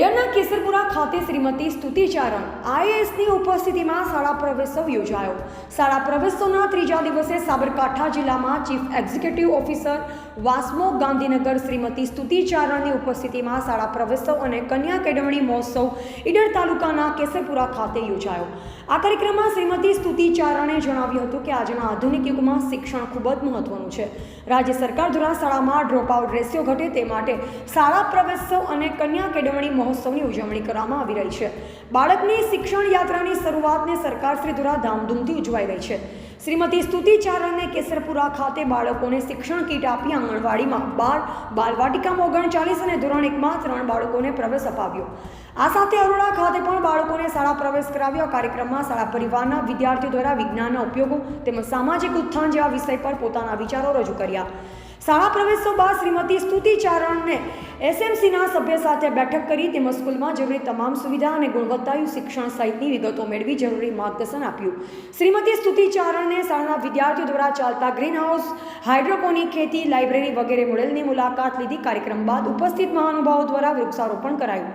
leader Kesarpura ખાતે શ્રીમતી સ્તુતિચારણ આઈએએસની ઉપસ્થિતિમાં શાળા પ્રવેશોત્સવ યોજાયો. શાળા પ્રવેશોત્સવના ત્રીજા દિવસે સાબરકાંઠા જિલ્લામાં chief executive officer Wasmo Gandhinagar Shrimati સ્તુતિચારણની ઉપસ્થિતિમાં શાળા પ્રવેશોત્સવ અને કન્યા કેળવણી મહોત્સવ ઈડર તાલુકાના કેસરપુરા ખાતે યોજાયો. આ કાર્યક્રમમાં શ્રીમતી સ્તુતિચારણે જણાવ્યું હતું કે આજના આધુનિક યુગમાં શિક્ષણ ખૂબ જ મહત્વનું છે. રાજ્ય સરકાર દ્વારા શાળામાં ડ્રોપ આઉટ રેશિયો ઘટે તે માટે શાળા પ્રવેશોત્સવ અને કન્યા કેળવણી મહોત્સવની ઉજવણી કરવામાં આવી રહી છે. બાળકની શિક્ષણ યાત્રાની શરૂઆતને સરકારશ્રી દ્વારા ધામધૂમથી ઉજવાઈ રહી છે. શ્રીમતી સ્તુતિ ચારણને કેસરપુરા ખાતે બાળકોને શિક્ષણ કીટ આપી આંગણવાડીમાં બાર બાલવાટિકામાં ઓગણચાલીસ અને ધોરણ એકમાં ત્રણ બાળકોને પ્રવેશ અપાવ્યો. આ સાથે અરોડા ખાતે પણ બાળકોને શાળા પ્રવેશ કરાવ્યો. આ કાર્યક્રમમાં શાળા પરિવારના વિદ્યાર્થીઓ દ્વારા વિજ્ઞાનના ઉપયોગો તેમજ સામાજિક ઉત્થાન જેવા વિષય પર પોતાના વિચારો રજૂ કર્યા. શાળા પ્રવેશો બાદ શ્રીમતી સ્તુતિ ચારણને એસએમસીના સભ્ય સાથે બેઠક કરી તેમજ સ્કૂલમાં જરૂરી તમામ સુવિધા અને ગુણવત્તાયુક્ત શિક્ષણ સહિતની વિગતો મેળવી જરૂરી માર્ગદર્શન આપ્યું. શ્રીમતી સ્તુતિ ચારણને શાળાના વિદ્યાર્થીઓ દ્વારા ચાલતા ગ્રીન હાઇડ્રોપોનિક ખેતી લાઇબ્રેરી વગેરે મોડેલની મુલાકાત લીધી. કાર્યક્રમ બાદ ઉપસ્થિત મહાનુભાવો દ્વારા વૃક્ષારોપણ કરાયું.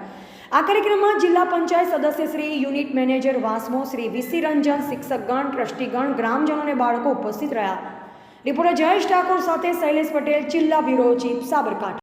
આ કાર્યક્રમમાં જિલ્લા પંચાયત સદસ્ય Shri, unit manager વાસમો, Shri VC Ranjan શિક્ષકગણ ટ્રસ્ટીગણ ગ્રામજનો અને બાળકો ઉપસ્થિત રહ્યા. રિપોર્ટર જયેશ ઠાકોર સાથે શૈલેષ પટેલ, જિલ્લા બ્યુરો ચીફ સાબરકાંઠા.